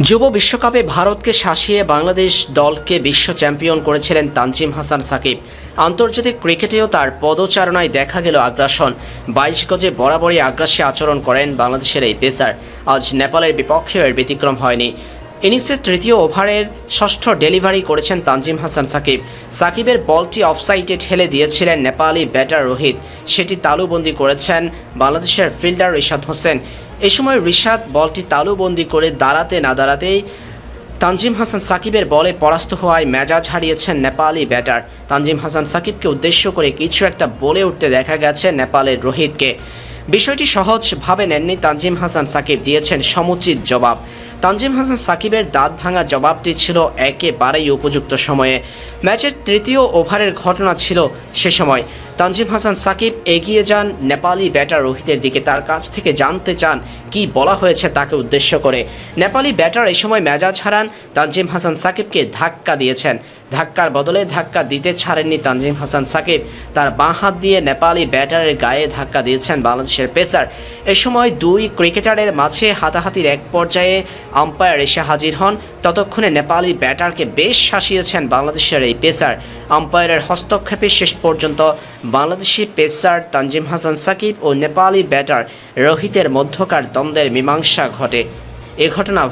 যুব বিশ্বকাপে ভারতকে শাসিয়ে বাংলাদেশ দলকে বিশ্ব চ্যাম্পিয়ন করেছিলেন তানজিম হাসান সাকিব। আন্তর্জাতিক ক্রিকেটেও তার পদচারণায় দেখা গেল আগ্রাসন। বাইশ গজে বরাবরই আগ্রাসী আচরণ করেন বাংলাদেশের এই পেসার। আজ নেপালের বিপক্ষেও এর ব্যতিক্রম হয়নি। ইনিংসের তৃতীয় ওভারের ষষ্ঠ ডেলিভারি করেছেন তানজিম হাসান সাকিব। সাকিবের বলটি অফসাইডে ঠেলে দিয়েছিলেন নেপালি ব্যাটার রোহিত। সেটি তালুবন্দি করেছেন বাংলাদেশের ফিল্ডার রিশাদ হোসেন। এ সময় রিশাদ বলটি তালুবন্দি করে দাঁড়াতে না দাঁড়াতেই তানজিম হাসান সাকিবের বলে পরাস্ত হওয়ায় মেজাজ হারিয়েছেন নেপালি ব্যাটার। তানজিম হাসান সাকিবকে উদ্দেশ্য করে কিছু একটা বলে উঠতে দেখা গেছে নেপালের রোহিতকে। বিষয়টি সহজভাবে নেননি তানজিম হাসান সাকিব, দিয়েছেন সমুচিত জবাব। তানজিম হাসান সাকিবের দাঁত ভাঙা জবাবটি ছিল একেবারেই উপযুক্ত সময়ে। ম্যাচের তৃতীয় ওভারের ঘটনা ছিল সে সময়। তানজিম হাসান সাকিব এগিয়ে যান নেপালি ব্যাটার রোহিতের দিকে। তার কাছ থেকে জানতে চান কি বলা হয়েছে তাকে উদ্দেশ্য করে। নেপালি ব্যাটার এই সময় মেজাজ হারান, তানজিম হাসান সাকিবকে ধাক্কা দিয়েছেন। ধাক্কার বদলে ধাক্কা দিতে ছাড়েননি তানজিম হাসান সাকিব। তার বাঁ হাত দিয়ে নেপালি ব্যাটারের গায়ে ধাক্কা দিয়েছেন বাংলাদেশের পেসার। এ সময় দুই ক্রিকেটারের মাঝে হাতাহাতির এক পর্যায়ে আম্পায়ার এসে হাজির হন। ততক্ষণে নেপালি ব্যাটারকে বেশ শাসিয়েছেন বাংলাদেশের এই পেসার। আম্পায়ারের হস্তক্ষেপে শেষ পর্যন্ত বাংলাদেশি পেসার তানজিম হাসান সাকিব ও নেপালি ব্যাটার রোহিতের মধ্যকার দ্বন্দ্বের মীমাংসা ঘটে। এ ঘটনা